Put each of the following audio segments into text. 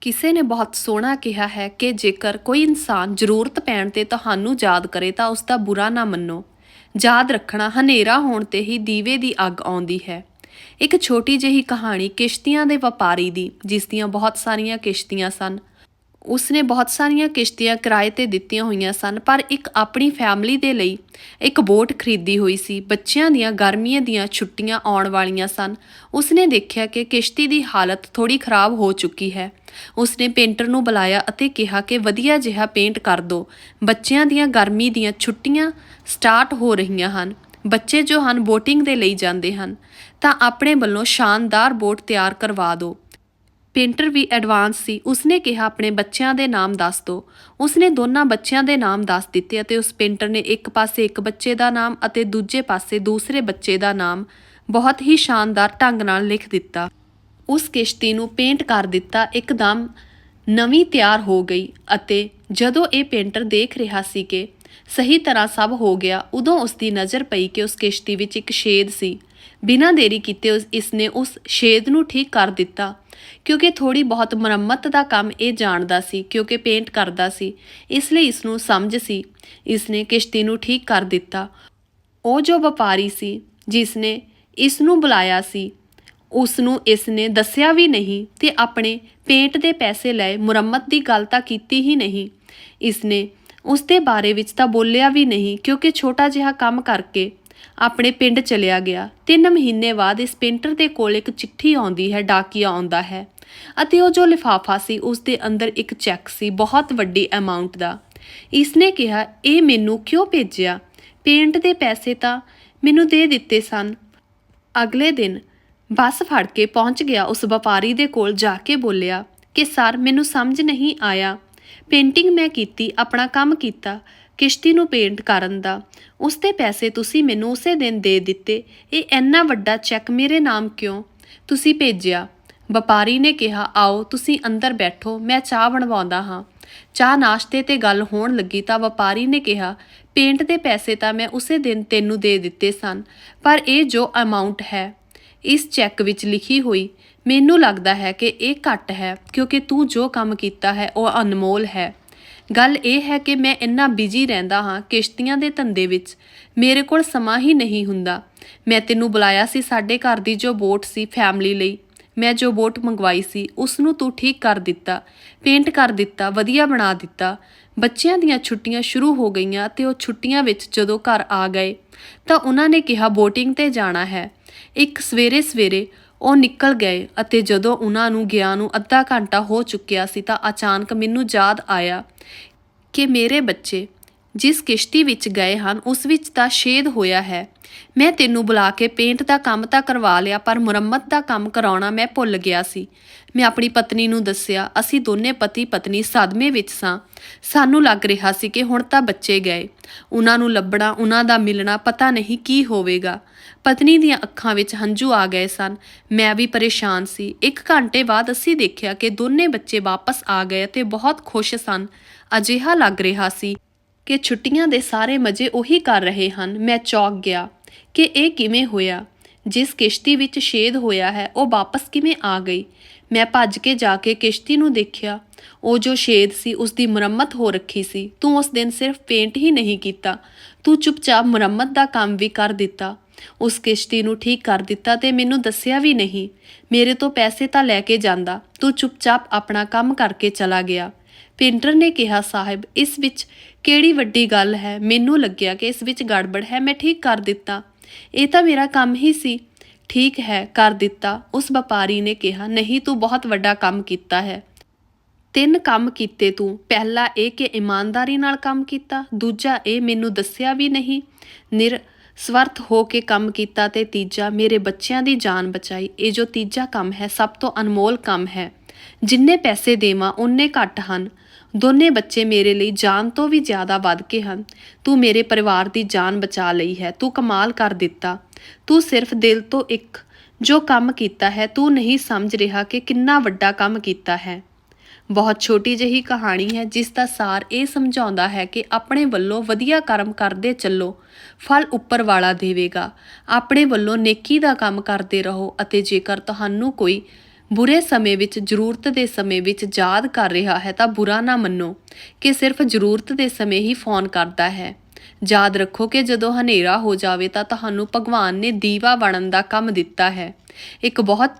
ਕਿਸੇ ਨੇ ਬਹੁਤ ਸੋਹਣਾ ਕਿਹਾ ਹੈ ਕਿ ਜੇਕਰ ਕੋਈ ਇਨਸਾਨ ਜ਼ਰੂਰਤ ਪੈਣ ਤੇ ਤੁਹਾਨੂੰ ਯਾਦ ਕਰੇ ਤਾਂ ਉਸ ਦਾ ਬੁਰਾ ਨਾ ਮੰਨੋ। ਯਾਦ ਰੱਖਣਾ ਹਨੇਰਾ ਹੋਣ ਤੇ ਹੀ ਦੀਵੇ ਦੀ ਅੱਗ ਆਉਂਦੀ ਹੈ। ਇੱਕ ਛੋਟੀ ਜਿਹੀ ਕਹਾਣੀ ਕਿਸ਼ਤੀਆਂ ਦੇ ਵਪਾਰੀ ਦੀ, ਜਿਸ ਦੀਆਂ ਬਹੁਤ ਸਾਰੀਆਂ ਕਿਸ਼ਤੀਆਂ ਸਨ। ਉਸਨੇ ਬਹੁਤ ਸਾਰੀਆਂ ਕਿਸ਼ਤੀਆਂ ਕਿਰਾਏ ਤੇ ਦਿੱਤੀਆਂ ਹੋਈਆਂ ਸਨ, ਪਰ ਇੱਕ ਆਪਣੀ ਫੈਮਿਲੀ ਦੇ ਲਈ ਇੱਕ ਬੋਟ ਖਰੀਦੀ ਹੋਈ ਸੀ। ਬੱਚਿਆਂ ਦੀਆਂ ਗਰਮੀਆਂ ਦੀਆਂ ਛੁੱਟੀਆਂ ਆਉਣ ਵਾਲੀਆਂ ਸਨ। ਉਸਨੇ ਦੇਖਿਆ ਕਿ ਕਿਸ਼ਤੀ ਦੀ ਹਾਲਤ ਥੋੜੀ ਖਰਾਬ ਹੋ ਚੁੱਕੀ ਹੈ। ਉਸਨੇ ਪੇਂਟਰ ਨੂੰ ਬੁਲਾਇਆ ਅਤੇ ਕਿਹਾ ਕਿ ਵਧੀਆ ਜਿਹਾ ਪੇਂਟ ਕਰ ਦਿਓ ਬੱਚਿਆਂ ਦੀਆਂ ਗਰਮੀ ਦੀਆਂ ਛੁੱਟੀਆਂ ਸਟਾਰਟ ਹੋ ਰਹੀਆਂ ਹਨ। ਬੱਚੇ ਜੋ ਹਨ ਬੋਟਿੰਗ ਦੇ ਲਈ ਜਾਂਦੇ ਹਨ। ਤਾਂ ਆਪਣੇ ਵੱਲੋਂ ਸ਼ਾਨਦਾਰ ਬੋਟ ਤਿਆਰ ਕਰਵਾ ਦਿਓ ਪੇਂਟਰ ਵੀ ਐਡਵਾਂਸ ਸੀ। ਉਸਨੇ ਕਿਹਾ, ਆਪਣੇ ਬੱਚਿਆਂ ਦੇ ਨਾਮ ਦੱਸ ਦਿਓ ਉਸਨੇ ਦੋਨਾਂ ਬੱਚਿਆਂ ਦੇ ਨਾਮ ਦੱਸ ਦਿੱਤੇ ਅਤੇ ਉਸ ਪੇਂਟਰ ਨੇ ਇੱਕ ਪਾਸੇ ਇੱਕ ਬੱਚੇ ਦਾ ਨਾਮ ਅਤੇ ਦੂਜੇ ਪਾਸੇ ਦੂਸਰੇ ਬੱਚੇ ਦਾ ਨਾਮ ਬਹੁਤ ਹੀ ਸ਼ਾਨਦਾਰ ਢੰਗ ਨਾਲ ਲਿਖ ਦਿੱਤਾ। ਉਸ ਕਿਸ਼ਤੀ ਨੂੰ ਪੇਂਟ ਕਰ ਦਿੱਤਾ। ਇੱਕਦਮ ਨਵੀਂ ਤਿਆਰ ਹੋ ਗਈ ਅਤੇ ਜਦੋਂ ਇਹ ਪੇਂਟਰ ਦੇਖ ਰਿਹਾ ਸੀ ਕਿ ਸਹੀ ਤਰ੍ਹਾਂ ਸਭ ਹੋ ਗਿਆ, ਉਦੋਂ ਉਸ ਦੀ ਨਜ਼ਰ ਪਈ ਕਿ ਉਸ ਕਿਸ਼ਤੀ ਵਿੱਚ ਇੱਕ ਛੇਦ ਸੀ। ਬਿਨਾਂ ਦੇਰੀ ਕੀਤੇ ਉਸ ਇਸਨੇ ਉਸ ਛੇਦ ਨੂੰ ਠੀਕ ਕਰ ਦਿੱਤਾ। ਕਿਉਂਕਿ ਥੋੜੀ ਬਹੁਤ ਮੁਰੰਮਤ ਦਾ ਕੰਮ ਇਹ ਜਾਣਦਾ ਸੀ, ਕਿਉਂਕਿ ਪੇਂਟ ਕਰਦਾ ਸੀ। ਇਸ ਲਈ ਇਸ ਨੂੰ ਸਮਝ ਸੀ। ਇਸ ਨੇ ਕਿਸ਼ਤੀ ਨੂੰ ਠੀਕ ਕਰ ਦਿੱਤਾ। ਉਹ ਜੋ ਵਪਾਰੀ ਸੀ ਜਿਸ ਨੇ ਇਸ ਨੂੰ ਬੁਲਾਇਆ ਸੀ ਉਸ ਨੂੰ ਇਸ ਨੇ ਦੱਸਿਆ ਵੀ ਨਹੀਂ ਤੇ ਆਪਣੇ ਪੇਂਟ ਦੇ ਪੈਸੇ ਲਏ, ਮੁਰੰਮਤ ਦੀ ਗੱਲ ਤਾਂ ਕੀਤੀ ਹੀ ਨਹੀਂ। ਇਸ ਨੇ ਉਸ ਦੇ ਬਾਰੇ ਵਿੱਚ ਤਾਂ ਬੋਲਿਆ ਵੀ ਨਹੀਂ, ਕਿਉਂਕਿ ਛੋਟਾ ਜਿਹਾ ਕੰਮ ਕਰਕੇ ਆਪਣੇ ਪਿੰਡ ਚਲਿਆ ਗਿਆ। ਤਿੰਨ ਮਹੀਨੇ ਬਾਅਦ ਇਸ ਪੇਂਟਰ ਦੇ ਕੋਲ ਇੱਕ ਚਿੱਠੀ ਆਉਂਦੀ ਹੈ, ਡਾਕੀਆ ਆਉਂਦਾ ਹੈ ਅਤੇ ਉਹ ਜੋ ਲਿਫਾਫਾ ਸੀ, ਉਸ ਦੇ ਅੰਦਰ ਇੱਕ ਚੈੱਕ ਸੀ, ਬਹੁਤ ਵੱਡੀ ਅਮਾਉਂਟ ਦਾ। ਇਸ ਨੇ ਕਿਹਾ, ਇਹ ਮੈਨੂੰ ਕਿਉਂ ਭੇਜਿਆ? ਪੇਂਟ ਦੇ ਪੈਸੇ ਤਾਂ ਮੈਨੂੰ ਦੇ ਦਿੱਤੇ ਸਨ। ਅਗਲੇ ਦਿਨ ਬੱਸ ਫੜ ਕੇ ਪਹੁੰਚ ਗਿਆ। ਉਸ ਵਪਾਰੀ ਦੇ ਕੋਲ ਜਾ ਕੇ ਬੋਲਿਆ, ਕਿ ਸਰ, ਮੈਨੂੰ ਸਮਝ ਨਹੀਂ ਆਇਆ। ਪੇਂਟਿੰਗ ਮੈਂ ਕੀਤੀ, ਆਪਣਾ ਕੰਮ ਕੀਤਾ। ਕਿਸ਼ਤੀ ਨੂੰ ਪੇਂਟ ਕਰਨ ਦਾ। ਉਸ ਦੇ ਪੈਸੇ ਤੁਸੀਂ ਮੈਨੂੰ ਉਸੇ ਦਿਨ ਦੇ ਦਿੱਤੇ। ਇਹ ਇੰਨਾ ਵੱਡਾ ਚੈੱਕ ਮੇਰੇ ਨਾਮ ਕਿਉਂ? ਤੁਸੀਂ ਭੇਜਿਆ। ਵਪਾਰੀ ਨੇ ਕਿਹਾ, ਆਓ, ਤੁਸੀਂ ਅੰਦਰ ਬੈਠੋ, ਮੈਂ ਚਾਹ ਬਣਵਾਉਂਦਾ ਹਾਂ। ਚਾਹ ਨਾਸ਼ਤੇ ਤੇ ਗੱਲ ਹੋਣ ਲੱਗੀ ਤਾਂ ਵਪਾਰੀ ਨੇ ਕਿਹਾ, ਪੇਂਟ ਦੇ ਪੈਸੇ ਤਾਂ ਮੈਂ ਉਸੇ ਦਿਨ ਤੈਨੂੰ ਦੇ ਦਿੱਤੇ ਸਨ, ਪਰ ਇਹ ਜੋ ਅਮਾਉਂਟ ਹੈ, ਇਸ ਚੈੱਕ ਵਿੱਚ ਲਿਖੀ ਹੋਈ, ਮੈਨੂੰ ਲੱਗਦਾ ਹੈ ਕਿ ਇਹ ਘੱਟ ਹੈ, ਕਿਉਂਕਿ ਤੂੰ ਜੋ ਕੰਮ ਕੀਤਾ ਹੈ, ਉਹ ਅਨਮੋਲ ਹੈ। ਗੱਲ ਇਹ ਹੈ ਕਿ ਮੈਂ ਇੰਨਾ ਬਿਜ਼ੀ ਰਹਿੰਦਾ ਹਾਂ ਕਿਸ਼ਤੀਆਂ ਦੇ ਧੰਦੇ ਵਿੱਚ। ਮੇਰੇ ਕੋਲ ਸਮਾਂ ਹੀ ਨਹੀਂ ਹੁੰਦਾ। ਮੈਂ ਤੈਨੂੰ ਬੁਲਾਇਆ ਸੀ ਸਾਡੇ ਘਰ ਦੀ ਜੋ ਬੋਟ ਸੀ ਫੈਮਿਲੀ ਲਈ। ਮੈਂ ਜੋ ਬੋਟ ਮੰਗਵਾਈ ਸੀ, ਉਸ ਨੂੰ ਤੂੰ ਠੀਕ ਕਰ ਦਿੱਤਾ, ਪੇਂਟ ਕਰ ਦਿੱਤਾ, ਵਧੀਆ ਬਣਾ ਦਿੱਤਾ। ਬੱਚਿਆਂ ਦੀਆਂ ਛੁੱਟੀਆਂ ਸ਼ੁਰੂ ਹੋ ਗਈਆਂ ਤੇ ਉਹ ਛੁੱਟੀਆਂ ਵਿੱਚ ਜਦੋਂ ਘਰ ਆ ਗਏ, ਤਾਂ ਉਹਨਾਂ ਨੇ ਕਿਹਾ, ਬੋਟਿੰਗ ਤੇ ਜਾਣਾ ਹੈ। ਇੱਕ ਸਵੇਰੇ ਸਵੇਰੇ ਉਹ ਨਿਕਲ ਗਏ ਅਤੇ ਜਦੋਂ ਉਹਨਾਂ ਨੂੰ ਗਿਆ ਨੂੰ ਅੱਧਾ ਘੰਟਾ ਹੋ ਚੁੱਕਿਆ ਸੀ ਤਾਂ ਅਚਾਨਕ ਮੈਨੂੰ ਯਾਦ ਆਇਆ ਕਿ ਮੇਰੇ ਬੱਚੇ ਜਿਸ ਕਿਸ਼ਤੀ ਵਿੱਚ ਗਏ ਹਨ, ਉਸ ਵਿੱਚ ਤਾਂ ਛੇਦ ਹੋਇਆ ਹੈ। ਮੈਂ ਤੈਨੂੰ ਬੁਲਾ ਕੇ ਪੇਂਟ ਦਾ ਕੰਮ ਤਾਂ ਕਰਵਾ ਲਿਆ, ਪਰ ਮੁਰੰਮਤ ਦਾ ਕੰਮ ਕਰਾਉਣਾ ਮੈਂ ਭੁੱਲ ਗਿਆ ਸੀ। ਮੈਂ ਆਪਣੀ ਪਤਨੀ ਨੂੰ ਦੱਸਿਆ, ਅਸੀਂ ਦੋਨੇ ਪਤੀ ਪਤਨੀ ਸਦਮੇ ਵਿੱਚ ਸਾਂ। ਸਾਨੂੰ ਲੱਗ ਰਿਹਾ ਸੀ ਕਿ ਹੁਣ ਤਾਂ ਬੱਚੇ ਗਏ। ਉਹਨਾਂ ਨੂੰ ਲੱਭਣਾ, ਉਹਨਾਂ ਦਾ ਮਿਲਣਾ ਪਤਾ ਨਹੀਂ ਕੀ ਹੋਵੇਗਾ। ਪਤਨੀ ਦੀਆਂ ਅੱਖਾਂ ਵਿੱਚ ਹੰਝੂ ਆ ਗਏ ਸਨ। ਮੈਂ ਵੀ ਪਰੇਸ਼ਾਨ ਸੀ। ਇੱਕ ਘੰਟੇ ਬਾਅਦ ਅਸੀਂ ਦੇਖਿਆ ਕਿ ਦੋਨੇ ਬੱਚੇ ਵਾਪਸ ਆ ਗਏ ਤੇ ਬਹੁਤ ਖੁਸ਼ ਸਨ। ਅਜਿਹਾ ਲੱਗ ਰਿਹਾ ਸੀ ਕਿ ਛੁੱਟੀਆਂ ਦੇ ਸਾਰੇ ਮਜ਼ੇ ਉਹੀ ਕਰ ਰਹੇ ਹਨ। ਮੈਂ ਚੌਕ ਗਿਆ ਕਿ ਇਹ ਕਿਵੇਂ ਹੋਇਆ? ਜਿਸ ਕਿਸ਼ਤੀ ਵਿੱਚ ਛੇਦ ਹੋਇਆ ਹੈ, ਉਹ ਵਾਪਸ ਕਿਵੇਂ ਆ ਗਈ? ਮੈਂ ਭੱਜ ਕੇ ਜਾ ਕੇ ਕਿਸ਼ਤੀ ਨੂੰ ਦੇਖਿਆ। ਉਹ ਜੋ ਛੇਦ ਸੀ ਉਸ ਦੀ ਮੁਰੰਮਤ ਹੋ ਰੱਖੀ ਸੀ। ਤੂੰ ਉਸ ਦਿਨ ਸਿਰਫ ਪੇਂਟ ਹੀ ਨਹੀਂ ਕੀਤਾ। ਤੂੰ ਚੁੱਪਚਾਪ ਮੁਰੰਮਤ ਦਾ ਕੰਮ ਵੀ ਕਰ ਦਿੱਤਾ। ਉਸ ਕਿਸ਼ਤੀ ਨੂੰ ਠੀਕ ਕਰ ਦਿੱਤਾ ਤੇ ਮੈਨੂੰ ਦੱਸਿਆ ਵੀ ਨਹੀਂ। ਮੇਰੇ ਤੋਂ ਪੈਸੇ ਤਾਂ ਲੈ ਕੇ ਜਾਂਦਾ। ਤੂੰ ਚੁੱਪਚਾਪ ਆਪਣਾ ਕੰਮ ਕਰਕੇ ਚਲਾ ਗਿਆ। ਪੇਂਟਰ ਨੇ ਕਿਹਾ, ਸਾਹਿਬ, ਇਸ ਵਿੱਚ ਕਿਹੜੀ ਵੱਡੀ ਗੱਲ ਹੈ? ਮੈਨੂੰ ਲੱਗਿਆ ਕਿ ਇਸ ਵਿੱਚ ਗੜਬੜ ਹੈ। ਮੈਂ ਠੀਕ ਕਰ ਦਿੱਤਾ। ਇਹ ਤਾਂ ਮੇਰਾ ਕੰਮ ਹੀ ਸੀ। ਠੀਕ ਹੈ, ਕਰ ਦਿੱਤਾ। ਉਸ ਵਪਾਰੀ ਨੇ ਕਿਹਾ, ਨਹੀਂ, ਤੂੰ ਬਹੁਤ ਵੱਡਾ ਕੰਮ ਕੀਤਾ ਹੈ। ਤਿੰਨ ਕੰਮ ਕੀਤੇ ਤੂੰ। ਪਹਿਲਾ ਇਹ ਕਿ ਇਮਾਨਦਾਰੀ ਨਾਲ ਕੰਮ ਕੀਤਾ। ਦੂਜਾ ਇਹ ਮੈਨੂੰ ਦੱਸਿਆ ਵੀ ਨਹੀਂ। ਨਿਰ ਸਵਰਥ ਹੋ ਕੇ ਕੰਮ ਕੀਤਾ ਤੇ ਤੀਜਾ ਮੇਰੇ ਬੱਚਿਆਂ ਦੀ ਜਾਨ ਬਚਾਈ। ਇਹ ਜੋ ਤੀਜਾ ਕੰਮ ਹੈ, ਸਭ ਤੋਂ ਅਨਮੋਲ ਕੰਮ ਹੈ। ਜਿੰਨੇ ਪੈਸੇ ਦੇਵਾਂ ਉਨੇ ਘੱਟ ਹਨ। ਦੋਨੇ ਬੱਚੇ ਮੇਰੇ ਲਈ ਜਾਨ ਤੋਂ ਵੀ ਜ਼ਿਆਦਾ ਵੱਧ ਕੇ ਹਨ। ਤੂੰ ਮੇਰੇ ਪਰਿਵਾਰ ਦੀ ਜਾਨ ਬਚਾ ਲਈ ਹੈ। ਤੂੰ ਕਮਾਲ ਕਰ ਦਿੱਤਾ। ਤੂੰ ਸਿਰਫ ਦਿਲ ਤੋਂ ਇੱਕ। ਜੋ ਕੰਮ ਕੀਤਾ ਹੈ, ਤੂੰ ਨਹੀਂ ਸਮਝ ਰਿਹਾ ਕਿ ਕਿੰਨਾ ਵੱਡਾ ਕੰਮ ਕੀਤਾ ਹੈ। ਬਹੁਤ ਛੋਟੀ ਜਿਹੀ ਕਹਾਣੀ ਹੈ, ਜਿਸ ਦਾ ਸਾਰ ਇਹ ਸਮਝਾਉਂਦਾ ਹੈ ਕਿ ਆਪਣੇ ਵੱਲੋਂ ਵਧੀਆ ਕਰਮ ਕਰਦੇ ਚੱਲੋ। ਫਲ ਉੱਪਰ ਵਾਲਾ ਦੇਵੇਗਾ। ਆਪਣੇ ਵੱਲੋਂ ਨੇਕੀ ਦਾ ਕੰਮ ਕਰਦੇ ਰਹੋ ਅਤੇ ਜੇਕਰ ਤੁਹਾਨੂੰ ਕੋਈ ਬੁਰੇ ਸਮੇਂ ਵਿੱਚ, ਜ਼ਰੂਰਤ ਦੇ ਸਮੇਂ ਵਿੱਚ ਯਾਦ ਕਰ ਰਿਹਾ ਹੈ ਤਾਂ ਬੁਰਾ ਨਾ ਮੰਨੋ ਕਿ ਸਿਰਫ ਜ਼ਰੂਰਤ ਦੇ ਸਮੇਂ ਹੀ ਫੋਨ ਕਰਦਾ ਹੈ। ਯਾਦ ਰੱਖੋ ਕਿ ਜਦੋਂ ਹਨੇਰਾ ਹੋ ਜਾਵੇ ਤਾਂ ਤੁਹਾਨੂੰ ਭਗਵਾਨ ਨੇ ਦੀਵਾ ਬਣਨ ਦਾ ਕੰਮ ਦਿੱਤਾ ਹੈ। ਇੱਕ ਬਹੁਤ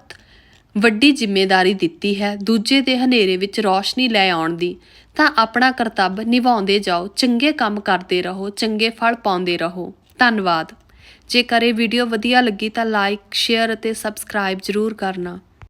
ਵੱਡੀ ਜ਼ਿੰਮੇਵਾਰੀ ਦਿੱਤੀ ਹੈ ਦੂਜੇ ਦੇ ਹਨੇਰੇ ਵਿੱਚ ਰੌਸ਼ਨੀ ਲੈ ਆਉਣ ਦੀ। ਤਾਂ ਆਪਣਾ ਕਰਤੱਵ ਨਿਭਾਉਂਦੇ ਜਾਓ, ਚੰਗੇ ਕੰਮ ਕਰਦੇ ਰਹੋ, ਚੰਗੇ ਫਲ ਪਾਉਂਦੇ ਰਹੋ। ਧੰਨਵਾਦ। ਜੇਕਰ ਇਹ ਵੀਡੀਓ ਵਧੀਆ ਲੱਗੀ ਤਾਂ ਲਾਈਕ ਸ਼ੇਅਰ ਅਤੇ ਸਬਸਕ੍ਰਾਈਬ ਜ਼ਰੂਰ ਕਰਨਾ।